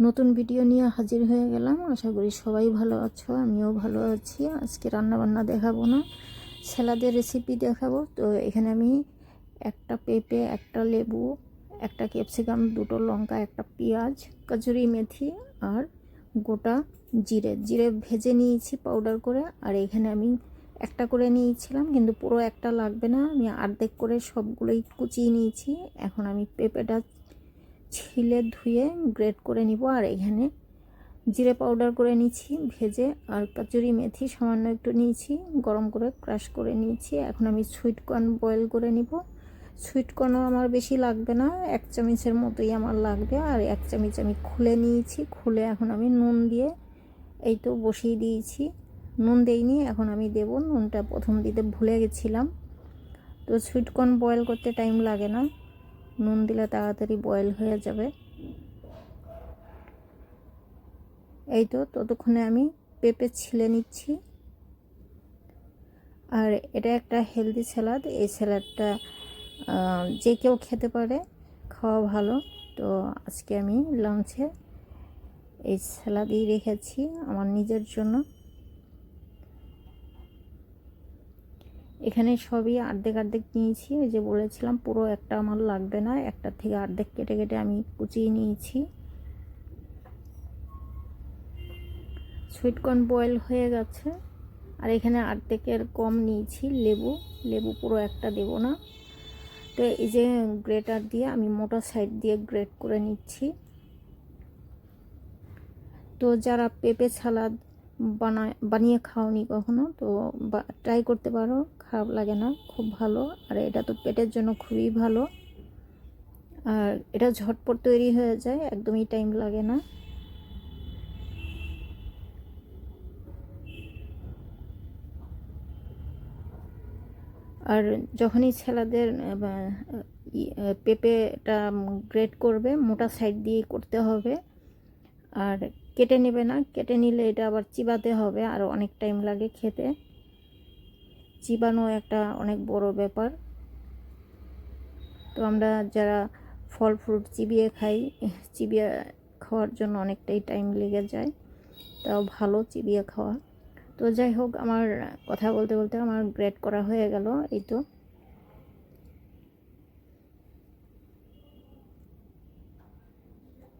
নতুন ভিডিও নিয়ে হাজির হয়ে গেলাম। আশা করি সবাই ভালো আছো, আমিও ভালো আছি। আজকে রান্না বান্না দেখাবো না, স্যালাদের রেসিপি দেখাবো। তো এখানে আমি একটা পেঁপে, একটা লেবু, একটা ক্যাপসিকাম, দুটো লঙ্কা, একটা পেঁয়াজ, কচুরি মেথি আর গোটা জিরে। জিরে ভেজে নিয়েছি পাউডার করে আর এখানে আমি একটা করে নিয়েছিলাম, কিন্তু পুরো একটা লাগবে না। আমি অর্ধেক করে সবগুলোই কুচিয়ে নিয়েছি। এখন আমি পেঁপেটা ছিলে ধুয়ে গ্রেট করে নিব। আর এখানে জিরে পাউডার করে নিচ্ছি ভেজে আর কচুরি মেথি সামান্য একটু নিয়েছি, গরম করে ক্রাশ করে নিয়েছি। এখন আমি সুইট কর্ন বয়েল করে নিব। সুইট কর্নও আমার বেশি লাগবে না, এক চামচের মতোই আমার লাগবে। আর এক চামচ আমি খুলে নিয়েছি, খুলে এখন আমি নুন দিয়ে এই তো বসিয়ে দিয়েছি। নুন দেইনি, এখন আমি দেব। নুনটা প্রথম দিতে ভুলে গেছিলাম। তো সুইট কর্ন বয়েল করতে টাইম লাগে না। নুন দিলে তাড়াতাড়ি বয়েল হয়ে যাবে। এই তো ততক্ষণে আমি পেঁপে ছিলে নিচ্ছি। আর এটা একটা হেলদি স্যালাড এই স্যালাডটা যে কেউ খেতে পারে, খাওয়া ভালো। তো আজকে আমি লাঞ্চে এই স্যালাদই রেখেছি আমার নিজের জন্য। এখানে সবই অর্ধেক অর্ধেক নিয়েছি। ওই যে বলেছিলাম, পুরো একটা আমার লাগবে না, একটা থেকে অর্ধেক কেটে কেটে আমি কুচিয়ে নিয়েছি। সুইটকর্ন বয়েল হয়ে গেছে। আর এখানে অর্ধেকের কম নিয়েছি, লেবু। লেবু পুরো একটা দেব না। তো এই যে গ্রেটার দিয়ে আমি মোটা সাইড দিয়ে গ্রেট করে নিচ্ছি। তো যারা পেঁপে সালাদ বানায়, বানিয়ে খাওনি কখনো, তো ট্রাই করতে পারো, খারাপ লাগে না, খুব ভালো। আর এটা তো পেটের জন্য খুবই ভালো। আর এটা ঝটপট তৈরি হয়ে যায়, একদমই টাইম লাগে না। আর যখনই ছেলেদের পেঁপেটা গ্রেট করবে, মোটা সাইড দিয়ে করতে হবে। আর কেটে নেবে না। কেটে নিলে এটা আবার চিবাতে হবে। আর অনেক টাইম লাগে খেতে। চিবানো একটা অনেক বড় ব্যাপার। তো আমরা যারা ফল ফ্রুট চিবিয়ে খাই, চিবিয়ে খাওয়ার জন্য অনেকটাই টাইম লেগে যায়। তাও ভালো চিবিয়ে খাওয়া। তো যাই হোক, আমার কথা বলতে বলতে আমার গ্রেড করা হয়ে গেল। এই তো।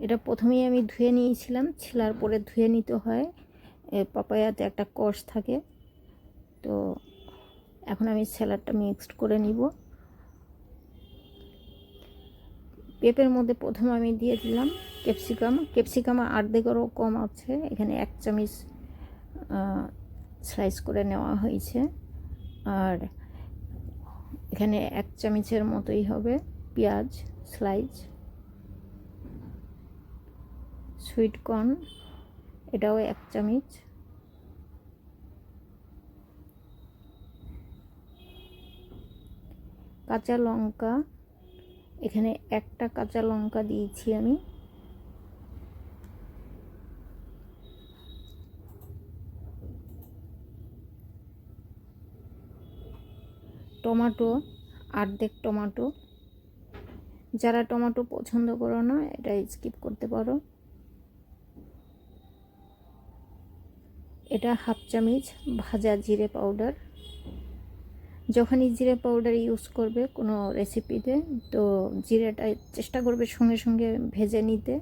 এটা প্রথমেই আমি ধুয়ে নিয়েছিলাম, ছিলার পরে ধুয়ে নিতে হয়। পাপায়াতে একটা কষ থাকে। তো এখন আমি স্যালাডটা মিক্সড করে নিব। পেঁপের মধ্যে প্রথম আমি দিয়ে দিলাম ক্যাপসিকাম ক্যাপসিকাম আর্ধেকেরও কম আছে। এখানে এক চামচ স্লাইস করে নেওয়া হয়েছে। আর এখানে এক চামচের মতোই হবে পেঁয়াজ স্লাইস সুইট কর্ন, এটাও এক চামচ। কাঁচা লঙ্কা, এখানে একটা কাঁচা লঙ্কা দিয়েছি আমি। টমাটো আর্ধেক টমাটো। যারা টমাটো পছন্দ করো না এটা স্কিপ করতে পারো। এটা হাফ চামচ ভাজা জিরে পাউডার। যখনই জিরে পাউডার ইউজ করবে কোনো রেসিপিতে, তো জিরেটা চেষ্টা করবে সঙ্গে সঙ্গে ভেজে নিতে।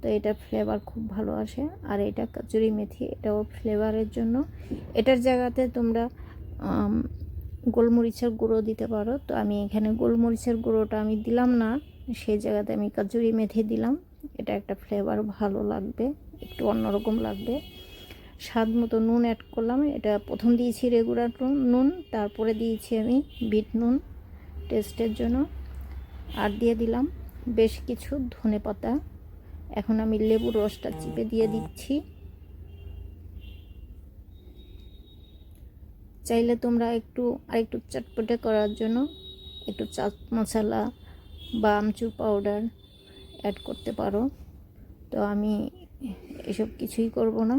তো এটা ফ্লেভার খুব ভালো আসে। আর এটা কচুরি মেথি, এটাও ফ্লেভারের জন্য। এটার জায়গাতে তোমরা গোলমরিচের গুঁড়ো দিতে পারো। তো আমি এখানে গোলমরিচের গুঁড়োটা আমি দিলাম না, সেই জায়গাতে আমি কচুরি মেথি দিলাম। এটা একটা ফ্লেভার ভালো লাগবে, একটু অন্যরকম লাগবে। স্বাদ মতো নুন অ্যাড করলাম। এটা প্রথম দিয়েছি রেগুলার নুন তারপরে দিয়েছি আমি বিট নুন টেস্টের জন্য। আর দিয়ে দিলাম বেশ কিছু ধনে পাতা। এখন আমি লেবুর রসটা চিপে দিয়ে দিচ্ছি। চাইলে তোমরা একটু, আরেকটু চটপটে করার জন্য একটু চাট মশলা বা আমচুর পাউডার অ্যাড করতে পারো। তো আমি এসব কিছুই করব না।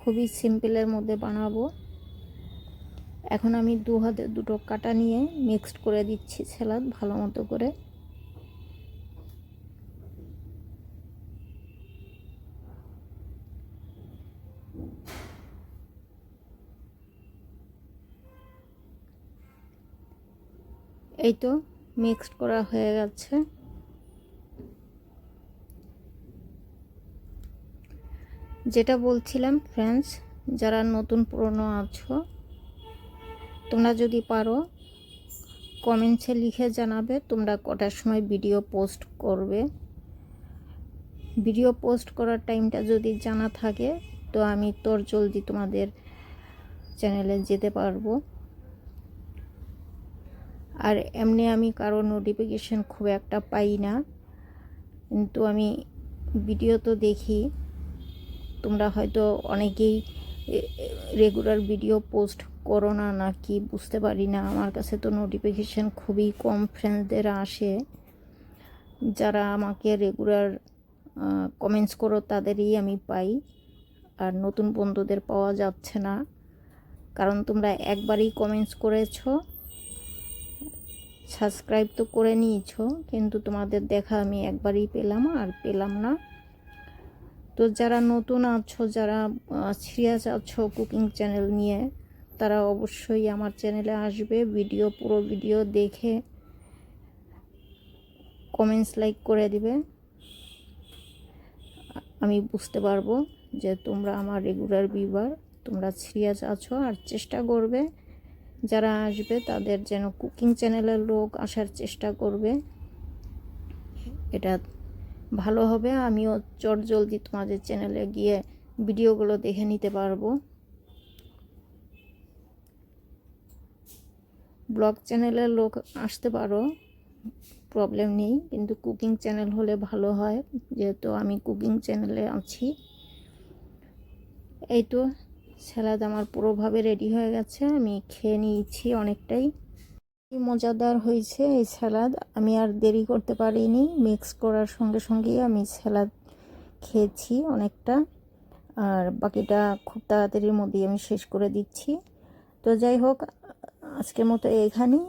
খুবই সিম্পলের মধ্যে বানাবো। এখন আমি দু হাতে দুটো কাটা নিয়ে মিক্সড করে দিচ্ছি স্যালাদ ভালো মতো করে। এই তো মিক্সড করা হয়ে গেছে। যেটা বলছিলাম ফ্রেন্ডস যারা নতুন, পুরনো আছো, তোমরা যদি পারো কমেন্টসে লিখে জানাবে তোমরা কটার সময় ভিডিও পোস্ট করবে। ভিডিও পোস্ট করার টাইমটা যদি জানা থাকে, তো আমি তোর জলদি তোমাদের চ্যানেলে যেতে পারব। আর এমনি আমি কারও নোটিফিকেশন খুব একটা পাই না, কিন্তু আমি ভিডিও তো দেখি। তোমরা হয়তো অনেকেই রেগুলার ভিডিও পোস্ট করো না নাকি বুঝতে পারি না। আমার কাছে তো নোটিফিকেশান খুবই কম ফ্রেন্ডসদের আসে। যারা আমাকে রেগুলার কমেন্টস করো তাদেরই আমি পাই। আর নতুন বন্ধুদের পাওয়া যাচ্ছে না। কারণ তোমরা একবারই কমেন্টস করেছ সাবস্ক্রাইব তো করে নিয়েছো, কিন্তু তোমাদের দেখা আমি একবারই পেলাম আর পেলাম না। তো যারা নতুন আছো, যারা সিরিয়াস আছো কুকিং চ্যানেল নিয়ে, তারা অবশ্যই আমার চ্যানেলে আসবে। ভিডিও, পুরো ভিডিও দেখে কমেন্টস লাইক করে দিবে। আমি বুঝতে পারব যে তোমরা আমার রেগুলার ভিউয়ার তোমরা সিরিয়াস আছো আর চেষ্টা করবে। যারা আসবে, তাদের যেন কুকিং চ্যানেলের লোক আসার চেষ্টা করবে। এটা ভালো হবে। আমিও চট জলদি তোমাদের চ্যানেলে গিয়ে ভিডিওগুলো দেখে নিতে পারব। ব্লগ চ্যানেলের লোক আসতে পারো প্রবলেম নেই। কিন্তু কুকিং চ্যানেল হলে ভালো হয়, যেহেতু আমি কুকিং চ্যানেলে আছি। এই তো স্যালাদ আমার পুরোভাবে রেডি হয়ে গেছে, আমি খেয়ে নিয়েছি অনেকটাই। মজাদার হয়েছে এই স্যালাদ? আমি আর দেরি করতে পারিনি। মিক্স করার সঙ্গে সঙ্গেই আমি স্যালাদ খেয়েছি অনেকটা। আর বাকিটা খুব তাড়াতাড়ির মধ্যেই আমি শেষ করে দিচ্ছি। তো যাই হোক, আজকের মতো এখানেই